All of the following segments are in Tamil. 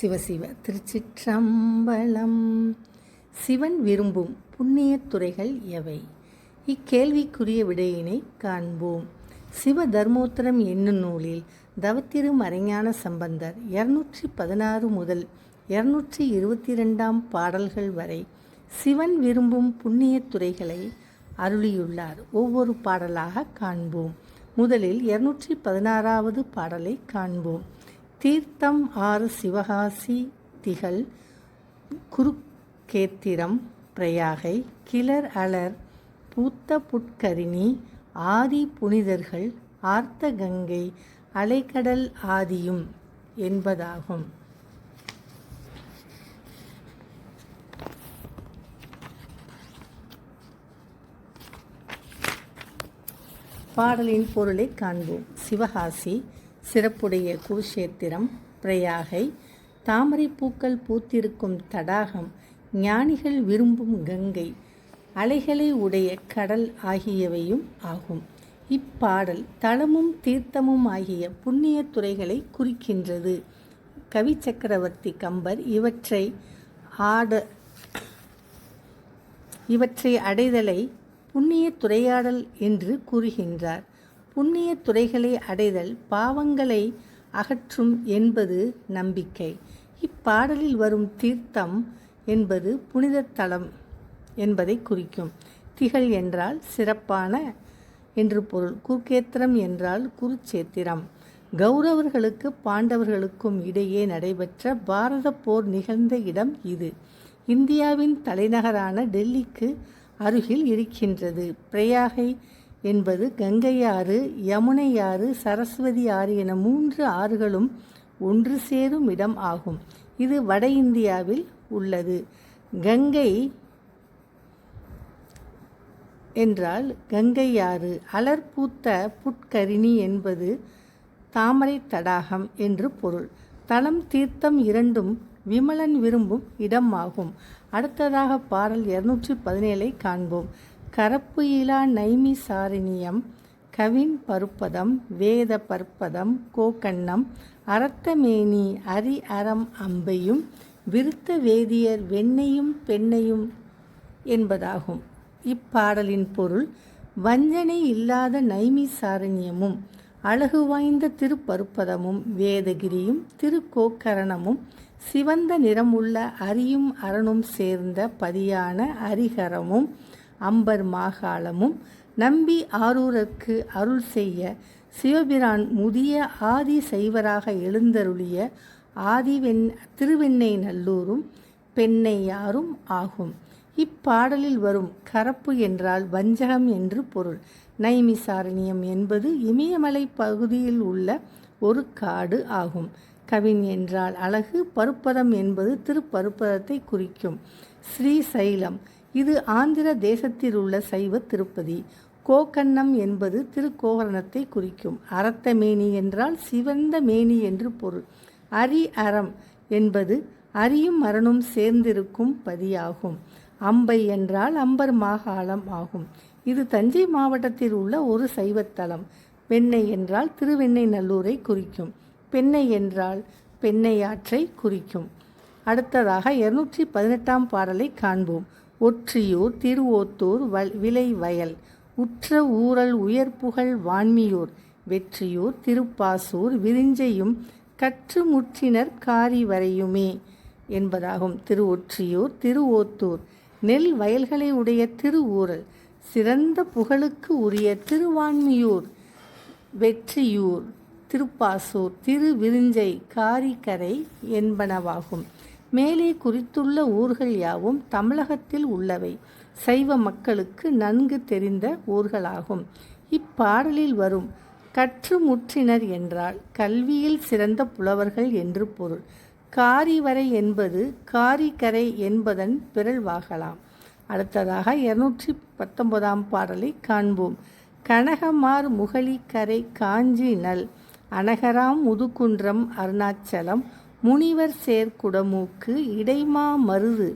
சிவசிவ திருச்சிற்றம்பலம். சிவன் விரும்பும் புண்ணியத்துறைகள் எவை? இக்கேள்விக்குரிய விடையினை காண்போம். சிவ தர்மோத்தரம் என்னும் நூலில் தவத்திரு மறைஞான சம்பந்தர் இருநூற்றி பதினாறு முதல் இருநூற்றி இருபத்தி ரெண்டாம் பாடல்கள் வரை சிவன் விரும்பும் புண்ணியத் துறைகளை அருளியுள்ளார். ஒவ்வொரு பாடலாக காண்போம். முதலில் இருநூற்றி பதினாறாவது பாடலை காண்போம். தீர்த்தம் ஆறு சிவகாசி திகழ் குருக்கேத்திரம் பிரயாகை கிளர் அலர் பூத்த புட்கரிணி ஆதி புனிதர்கள் ஆர்த்த கங்கை அலைக்கடல் ஆதியும் என்பதாகும். பாடலின் பொருளை காண்போம். சிவகாசி சிறப்புடைய குருஷேத்திரம் பிரயாகை தாமரை பூக்கள் பூத்திருக்கும் தடாகம் ஞானிகள் விரும்பும் கங்கை அலைகளை உடைய கடல் ஆகியவையும் ஆகும். இப்பாடல் தளமும் தீர்த்தமும் ஆகிய புண்ணிய துறைகளை குறிக்கின்றது. கவி சக்கரவர்த்தி கம்பர் இவற்றை ஆட இவற்றை அடைதலை புண்ணிய துறையாடல் என்று கூறுகின்றார். புண்ணிய துறைகளை அடைதல் பாவங்களை அகற்றும் என்பது நம்பிக்கை. இப்பாடலில் வரும் தீர்த்தம் என்பது புனித தலம் என்பதை குறிக்கும். திகழ் என்றால் சிறப்பான என்று பொருள். குருக்கேத்திரம் என்றால் குருச்சேத்திரம். கௌரவர்களுக்கு பாண்டவர்களுக்கும் இடையே நடைபெற்ற பாரத போர் நிகழ்ந்த இடம் இது. இந்தியாவின் தலைநகரான டெல்லிக்கு அருகில் இருக்கின்றது. பிரயாகை என்பது கங்கை ஆறு யமுனை ஆறு சரஸ்வதி ஆறு என மூன்று ஆறுகளும் ஒன்று சேரும் இடம் ஆகும். இது வட இந்தியாவில் உள்ளது. கங்கை என்றால் கங்கை ஆறு அலர்பூத்த புட்கரிணி என்பது தாமரை தடாகம் என்று பொருள். தலம் தீர்த்தம் இரண்டும் விமலன் விரும்பும் இடமாகும் அடுத்ததாக பாடல் இருநூற்றி பதினேழை காண்போம். கரப்புயிலா நைமி சாரணியம் கவின் பருப்பதம் வேத பற்பதம் கோக்கண்ணம் அரத்தமேனி அரி அறம் அம்பையும் விருத்த வேதியர் வெண்ணையும் பெண்ணையும் என்பதாகும். இப்பாடலின் பொருள் வஞ்சனை இல்லாத நைமி சாரண்யமும் அழகு வாய்ந்த திருப்பருப்பதமும் வேதகிரியும் திருக்கோக்கரணமும் சிவந்த நிறமுள்ள அரியும் அரணும் சேர்ந்த பதியான அரிகரமும் அம்பர் மாகாளமும் நம்பி ஆரூரர்க்கு அருள் செய்ய சிவபிரான் முதிய ஆதி சைவராக எழுந்தருளிய ஆதிவெண் திருவெண்ணை நல்லூரும் பெண்ணையாரும் ஆகும். இப்பாடலில் வரும் கரப்பு என்றால் வஞ்சகம் என்று பொருள். நைமிசாரணியம் என்பது இமயமலை பகுதியில் உள்ள ஒரு காடு ஆகும். கவின் என்றால் அழகு பருப்பதம் என்பது திருப்பருப்பதத்தை குறிக்கும். ஸ்ரீசைலம் இது ஆந்திர தேசத்தில் உள்ள சைவ திருப்பதி. கோகண்ணம் என்பது திருக்கோவரணத்தை குறிக்கும். அரத்த மேனி என்றால் சிவந்த மேனி என்று பொருள். அரி அறம் என்பது அரியும் மரணும் சேர்ந்திருக்கும் பதியாகும். அம்பை என்றால் அம்பர் மாகாளம் ஆகும். இது தஞ்சை மாவட்டத்தில் உள்ள ஒரு சைவத்தலம். வெண்ணெய் என்றால் திருவெண்ணெய் நல்லூரை குறிக்கும். பெண்ணை என்றால் பெண்ணையாற்றை குறிக்கும். அடுத்ததாக இருநூற்றி பதினெட்டாம் பாடலை காண்போம். ஒற்றியூர் திருவோத்தூர் வல் விலை வயல் உற்ற ஊரல் உயர்புகழ் வான்மியூர். வெற்றியூர் திருப்பாசூர் விரிஞ்சையும் கற்று முற்றினர் காரி வரையுமே என்பதாகும். திரு ஒற்றியூர் திருவோத்தூர் நெல் வயல்களை உடைய திருவூரல் சிறந்த புகழுக்கு உரிய திருவான்மியூர். வெற்றியூர் திருப்பாசூர் திருவிருஞ்சை காரிக்கரை என்பனவாகும். மேலே குறித்துள்ள ஊர்கள் யாவும் தமிழகத்தில் உள்ளவை. சைவ மக்களுக்கு நன்கு தெரிந்த ஊர்களாகும். இப்பாடலில் வரும் கற்று முற்றினர் என்றால் கல்வியில் சிறந்த புலவர்கள் என்று பொருள். காரிவரை என்பது காரிக்கரை என்பதன் பிறழ்வாகலாம். அடுத்ததாக இருநூற்றி பத்தொன்பதாம் பாடலை காண்போம். கனகமார் முகலி கரை காஞ்சி நல் அனகராம் முதுகுன்றம் அருணாச்சலம் முனிவர் சேர்க்குடமூக்கு இடைமா மருது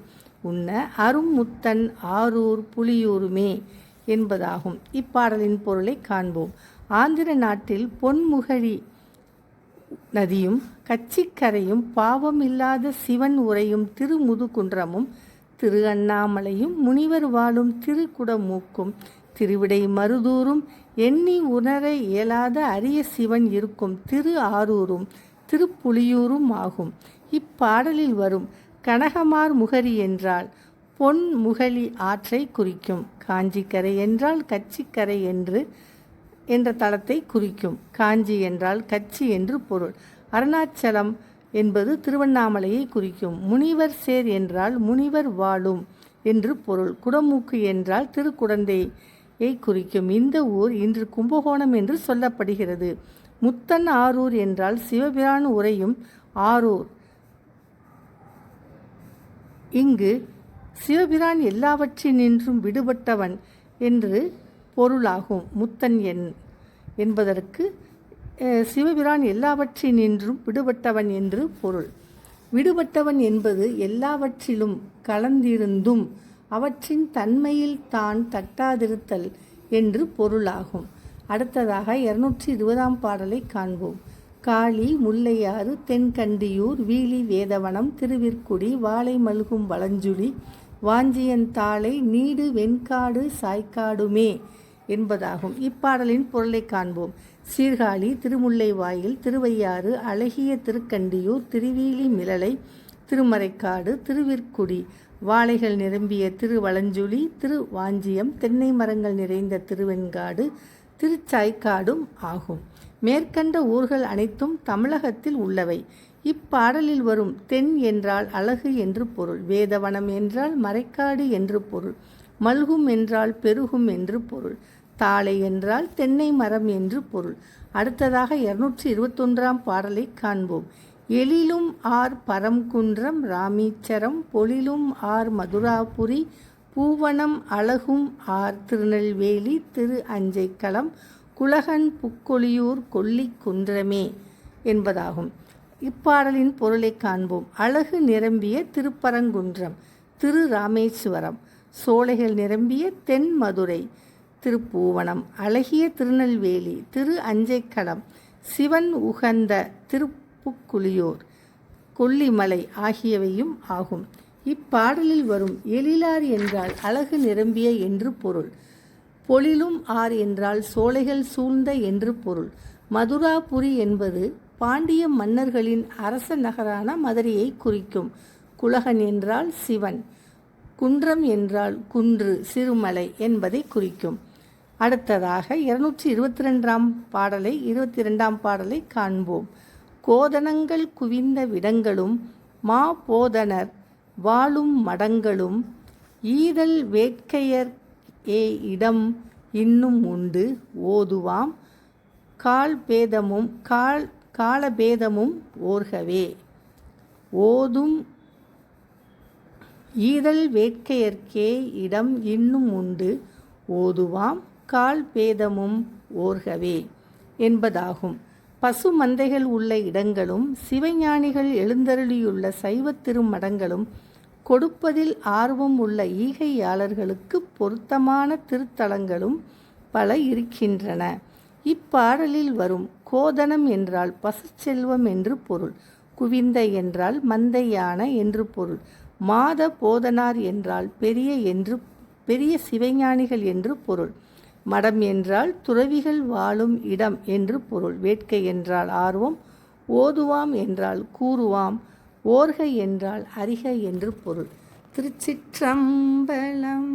உண்ண அருமுத்தன் ஆரூர் புலியூருமே என்பதாகும். இப்பாடலின் பொருளை காண்போம். ஆந்திர நாட்டில் பொன்முகழி நதியும் கச்சிக்கரையும் பாவம் இல்லாத சிவன் உரையும் திருமுதுகுன்றமும் திரு அண்ணாமலையும் முனிவர் வாழும் திருக்குடமூக்கும் திருவிடை மருதூரும் எண்ணி உணர இயலாத அரிய சிவன் இருக்கும் திரு ஆரூரும் திருப்புலியூரும் ஆகும். இப்பாடலில் வரும் கனகமார் முகரி என்றால் பொன் முகலி ஆற்றை குறிக்கும். காஞ்சிக்கரை என்றால் கச்சிக்கரை என்று என்ற தளத்தை குறிக்கும். காஞ்சி என்றால் கச்சி என்று பொருள். அருணாச்சலம் என்பது திருவண்ணாமலையை குறிக்கும். முனிவர் சேர் என்றால் முனிவர் வாழும் என்று பொருள். குடமூக்கு என்றால் திருக்குடந்தையை குறிக்கும். இந்த ஊர் இன்று கும்பகோணம் என்று சொல்லப்படுகிறது. முத்தன் ஆரூர் என்றால் சிவபிரான் உரையும் ஆரூர். இங்கு சிவபிரான் எல்லாவற்றினின்றும் விடுபட்டவன் என்று பொருளாகும் முத்தன் என் என்பதற்கு சிவபிரான் எல்லாவற்றினின்றும் விடுபட்டவன் என்று பொருள். விடுபட்டவன் என்பது எல்லாவற்றிலும் கலந்திருந்தும் அவற்றின் தன்மையில் தான் தட்டாதிருத்தல் என்று பொருளாகும். அடுத்ததாக இருநூற்றி இருபதாம் பாடலை காண்போம். காளி முல்லையாறு தென்கண்டியூர் வீலி வேதவனம் திருவிற்குடி வாழை மல்கும் வளஞ்சுழி வாஞ்சியன் தாளை நீடு வெண்காடு சாய்க்காடுமே என்பதாகும். இப்பாடலின் பொருளை காண்போம். சீர்காழி திருமுல்லை வாயில் திருவையாறு அழகிய திருக்கண்டியூர் திருவீலி மிளலை திருமறைக்காடு திருவிற்குடி வாழைகள் நிரம்பிய திருவளஞ்சுழி திருவாஞ்சியம் தென்னை மரங்கள் நிறைந்த திருவெண்காடு திருச்சாய்க்காடும் ஆகும். மேற்கண்ட ஊர்கள் அனைத்தும் தமிழகத்தில் உள்ளவை. இப்பாடலில் வரும் தென் என்றால் அழகு என்று பொருள். வேதவனம் என்றால் மறைக்காடு என்று பொருள். மல்கும் என்றால் பெருகும் என்று பொருள். தாளை என்றால் தென்னை மரம் என்று பொருள். அடுத்ததாக இருநூற்றி இருபத்தொன்றாம் பாடலை காண்போம். எழிலும் ஆர் பரம்குன்றம் ராமீச்சரம் பொழிலும் ஆர் மதுராபுரி பூவனம் அழகும் ஆர் திருநெல்வேலி திரு அஞ்சைக்களம் குலகன் புக்கொழியூர் கொல்லி குன்றமே என்பதாகும். இப்பாடலின் பொருளை காண்போம். அழகு நிரம்பிய திருப்பரங்குன்றம் திரு ராமேஸ்வரம். சோலைகள் நிரம்பிய தென் மதுரை திருப்பூவனம். அழகிய திருநெல்வேலி திரு அஞ்சைக்களம். சிவன் உகந்த திருப்புக்குளியோர் கொல்லிமலை ஆகியவையும் ஆகும். இப்பாடலில் வரும் எழிலார் என்றால் அழகு நிரம்பிய என்று பொருள். பொழிலும் ஆர் என்றால் சோலைகள் சூழ்ந்த என்று பொருள். மதுராபுரி என்பது பாண்டிய மன்னர்களின் அரச நகரான மதுரையை குறிக்கும். குலகன் என்றால் சிவன். குன்றம் என்றால் குன்று சிறுமலை என்பதை குறிக்கும். அடுத்ததாக இருநூற்றி இருபத்தி ரெண்டாம் பாடலை இருபத்தி ரெண்டாம் பாடலை காண்போம். கோதனங்கள் குவிந்த விடங்களும் மா போதனர் வாழும் மடங்களும் ஈதல் வேட்கையர் ஏ இடம் இன்னும் உண்டு. ஓதுவாம் கால் பேதமும் கால் காலபேதமும் ஓர்கவே. ஓதும் ஈதல் வேட்கையர்க்கே இடம் இன்னும் உண்டு. ஓதுவாம் கால் பேதமும் ஓர்கவே என்பதாகும். பசு மந்தைகள் உள்ள இடங்களும் சிவஞானிகள் எழுந்தருளியுள்ள சைவத் திருமடங்களும் கொடுப்பதில் ஆர்வம் உள்ள ஈகையாளர்களுக்கு பொருத்தமான திருத்தலங்களும் பல இருக்கின்றன. இப்பாடலில் வரும் கோதனம் என்றால் பசுச்செல்வம் என்று பொருள் குவிந்த என்றால் மந்தையான என்று பொருள் மாத போதனார் என்றால் பெரிய என்று பெரிய சிவஞானிகள் என்று பொருள். மடம் என்றால் துறவிகள் வாழும் இடம் என்று பொருள். வேட்கை என்றால் ஆர்வம் ஓதுவாம் என்றால் கூறுவாம் ஓர்கை என்றால் அறிக என்று பொருள். திருச்சிற்றம்பலம்